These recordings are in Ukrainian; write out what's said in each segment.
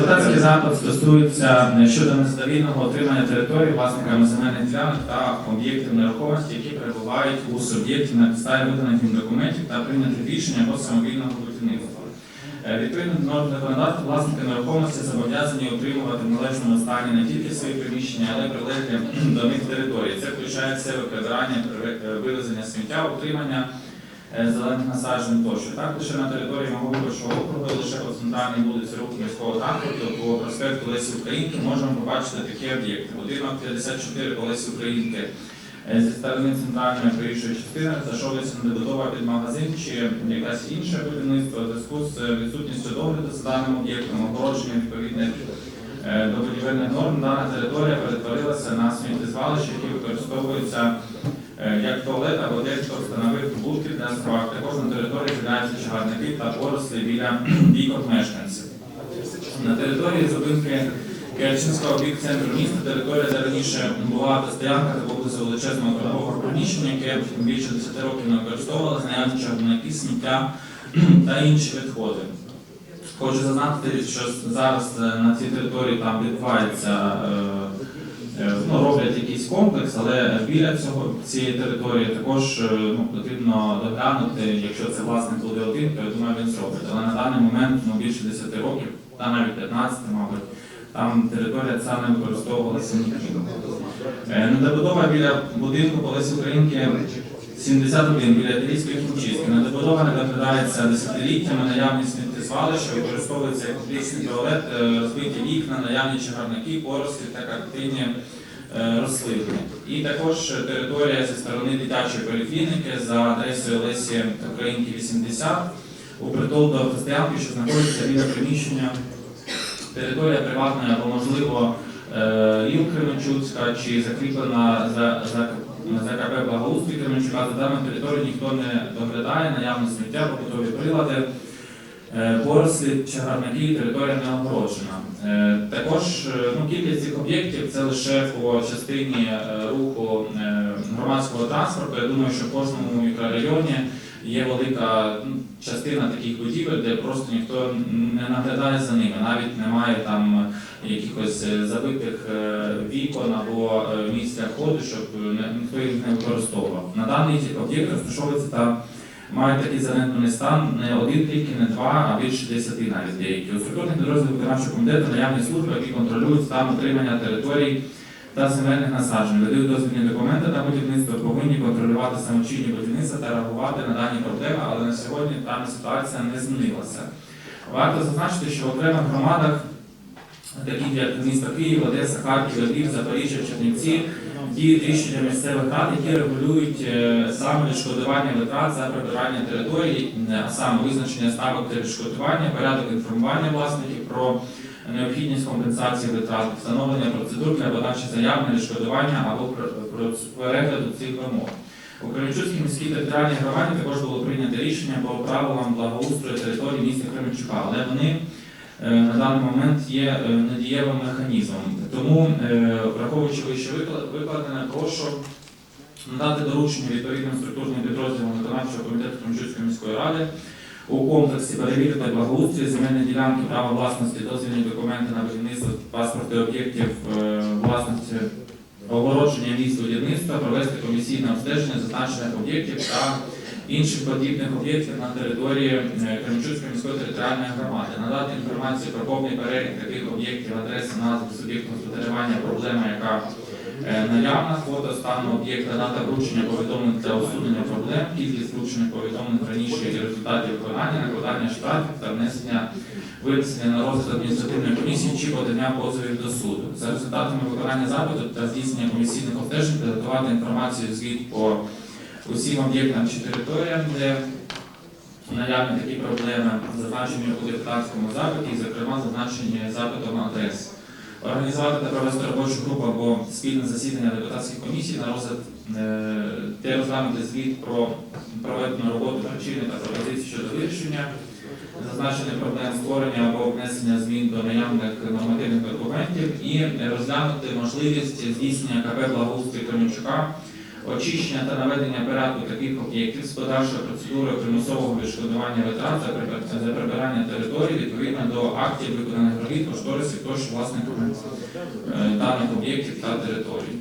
Депутатський запит стосується е, щодо незадовільного отримання території власниками земельних ділянок та об'єктів нерухомості, які перебувають у суб'єкті на підставі виданих їм документів та прийнятих рішень або самовільного будівництва. Е, Відповідно до норм законодавства, власники нерухомості зобов'язані утримувати в належному стані не тільки свої приміщення, але й прилеглі до них території. Це включає в себе прибирання, при- е, вивезення сміття, утримання е, зелених насаджень тощо. Так, лише на території мого виборчого округу, лише по центральній вулиці руху міського транспорту по проспекту Лесі Українки можемо побачити такі об'єкти. Будинок 54 по Лесі Українки е, зі сторони центральної проїжджої частини розташовується недобудова під магазин чи якась інше будівництво зв'язку з е, відсутністю догляду за даним об'єктом, огородження відповідних е, до будівельних норм. Дана територія перетворилася на сміттєзвалище, які використовуються е, як туалет або дехто встановив будки для справ. Також на території з'являються чагарники та порослі біля вікон мешканців. На території зупинки Керченського бік центру міста, територія, де раніше була автостоянка та поблизу величезного торгового приміщення, яке більше 10 років не використовувалося, наявні чагарники, сміття та інші відходи. Хочу зазначити, що зараз е, на цій території там відбувається, е, е, ну, роблять якийсь комплекс, але біля цього цієї території також е, ну, потрібно доглянути, якщо це власник буде один, то я думаю, він зробить. Але на даний момент ну, більше 10 років, та навіть 15, мабуть, там територія ця не використовувалася ніким. Е, Недобудова біля будинку по Лесі Українки 71 біля Італійської хімчистки. Недобудова не доглядається десятиліттями, наявні сміттєзвалища, використовується як публічний туалет, е, розбиті вікна, наявні чагарники, порослі та картинні е, рослини. І також територія зі сторони дитячої поліклініки за адресою Лесі Українки 80 у притул до автостоянки, що знаходиться біля приміщення. Територія приватна або можливо е, Іл Кременчуцька чи закріплена за, за, за КП Благоустрій Кременчука. За даною територією ніхто не доглядає, наявне сміття, побутові прилади, е, порослі, чагарники, територія не огороджена. Е, також е, ну, кількість цих об'єктів це лише по частині руху громадського транспорту. Я думаю, що в кожному мікрорайоні є велика ну, частина таких будівель, де просто ніхто не наглядає за ними, навіть немає там якихось забитих вікон або місця входу, щоб ніхто їх не використовував. На даний об'єкт розташовується та мають такий занедбаний стан не один тільки, не два, а більше десяти навіть деякі. У структурних підрозділах виконавчого комітету наявні служби, які контролюють стан утримання територій та земельних насаджень, видають дозвільні документи на будівництво, повинні контролювати самочинні будівництва та реагувати на дані проблеми, але на сьогодні дана ситуація не змінилася. Варто зазначити, що в окремих громадах, таких як місто Київ, Одеса, Харків, Львів, Запоріжжя, Чернівці, діють рішення місцевих рад, які регулюють е, саме відшкодування витрат за прибирання території, е, а саме визначення ставок для відшкодування, порядок інформування власників про необхідність компенсації витрат, встановлення процедур для подачі заяв на відшкодування або перегляду цих вимог. У Кременчуцькій міській територіальній громаді також було прийнято рішення по правилам благоустрою території міста Кременчука, але вони на даний момент є е, недієвим механізмом. Тому, е, враховуючи вище викладене, прошу надати доручення відповідним структурним підрозділам виконавчого комітету Кременчуцької міської ради у комплексі перевірити благоустрій, земельні ділянки, право власності, дозвільні документи на будівництво паспорти об'єктів е, власності огородження місць будівництва, провести комісійне обстеження зазначених об'єктів та інших подібних об'єктів на території е, Кременчуцької міської територіальної громади, надати інформацію про повний перелік таких об'єктів, адреси, назви, суб'єкту господарювання, проблема, яка е, наявна, фото стану об'єкта, дата вручення повідомлень для усунення проблем, кількість вручених повідомлень раніше і результатів виконання, накладання штрафів та внесення винесення на розгляд адміністративної комісії чи подання позовів до суду. За результатами виконання запиту та здійснення комісійних обстежень підготувати інформацію звіт по усім об'єктам чи територіям, де наявні такі проблеми, зазначені у депутатському запиті, зокрема, зазначені запитом адрес. Організувати та провести робочу групу або спільне засідання депутатських комісій на розгляд е, де розглянути звіт про проведену роботу причини та пропозиції щодо вирішення зазначених проблем створення або внесення змін до наявних нормативних документів і розглянути можливість здійснення КП благоустрій Кременчука очищення та наведення порядку таких об'єктів з подальшою процедурою примусового відшкодування витрат за прибир- за прибирання території відповідно до актів виконаних робіт, кошторисів тощо власниками е, даних об'єктів та територій.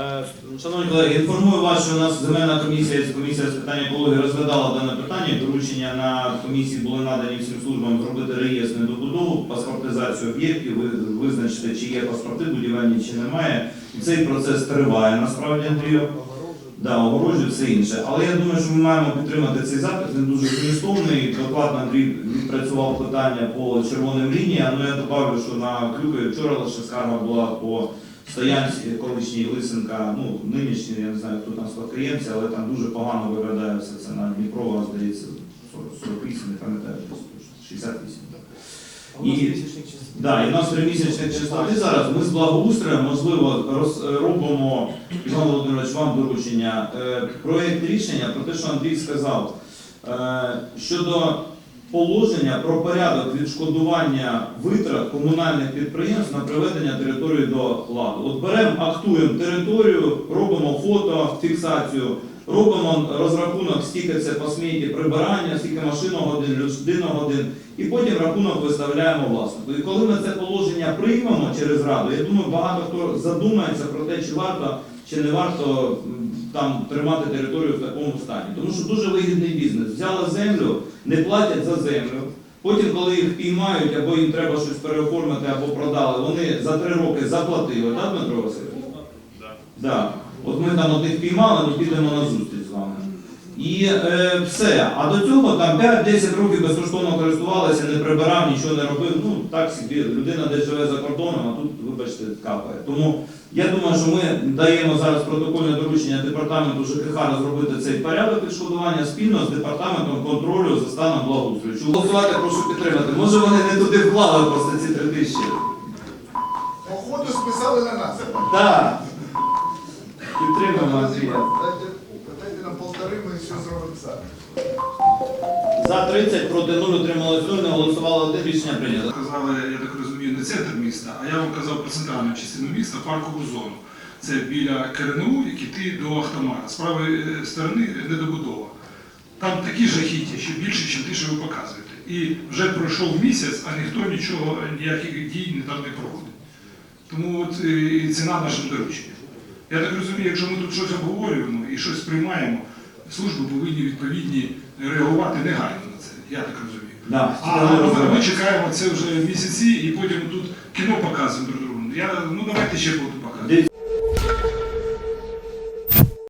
Е, Шановні колеги, інформую вас, що у нас земельна комісія, комісія з питань екології розглядала дане питання. Доручення на комісії були надані всім службам зробити реєстр недобудову, паспортизацію об'єктів, ви- визначити, чи є паспорти будівельні, чи немає. І цей процес триває насправді, Андрію. Да, огорожі, все інше. Але я думаю, що ми маємо підтримати цей запит. Він дуже змістовний. Докладно Андрій відпрацював питання по червоним лініям. Ну я добавлю, що на Клюкові вчора лише скарга була по стоянці колишній Лисенка, ну нинішній, я не знаю, хто там спадкоємці, але там дуже погано виглядає все це на Дніпрова, здається, 40, 48, не пам'ятаю, десь точно, 68. І, да, і в нас тримісячних чистоти зараз. Ми з благоустроєм, можливо, роз- робимо, Іван Володимирович, вам доручення, е, проєкт рішення про те, що Андрій сказав, е, щодо положення про порядок відшкодування витрат комунальних підприємств на приведення території до ладу. От беремо, актуємо територію, робимо фото, фіксацію, робимо розрахунок, скільки це по сміті прибирання, скільки машиногодин, людиногодин, і потім рахунок виставляємо власнику. І коли ми це положення приймемо через раду, я думаю, багато хто задумається про те, чи варто чи не варто там тримати територію в такому стані. Тому що дуже вигідний бізнес. Взяли землю, не платять за землю. Потім, коли їх піймають, або їм треба щось переоформити, або продали, вони за три роки заплатили, так, Дмитро Васильович? Да. От ми там одних піймали, ми підемо на зустріч. І е, все. А до цього там 5-10 років безкоштовно користувалися, не прибирав, нічого не робив. Ну так собі людина десь живе за кордоном, а тут, вибачте, капає. Тому я думаю, що ми даємо зараз протокольне доручення департаменту ЖКХ розробити цей порядок відшкодування спільно з департаментом контролю за станом благоустрою. Голосувати прошу підтримати. Може вони не туди вклали просто ці три тисячі. Походу списали на нас. Так. Підтримуємо Андрія. Все зробимо самі. За 30 проти 0 утрималось 0, не голосувало один, рішення прийнято. Казали, я так розумію, не центр міста, а я вам казав про центральну частину міста, паркову зону. Це біля КРНУ, як іти до Ахтамара. З правої е, сторони недобудова. Там такі жахіття, що більше, ніж те, що ви показуєте. І вже пройшов місяць, а ніхто нічого, ніяких дій не там не проводить. Тому от е, і ціна нашим дорученням. Я так розумію, якщо ми тут щось обговорюємо і щось приймаємо, служби повинні відповідні реагувати негайно на це. Я так розумію. Да, А ми, чекаємо це вже місяці, і потім тут кіно показуємо друг другу. Я, ну давайте ще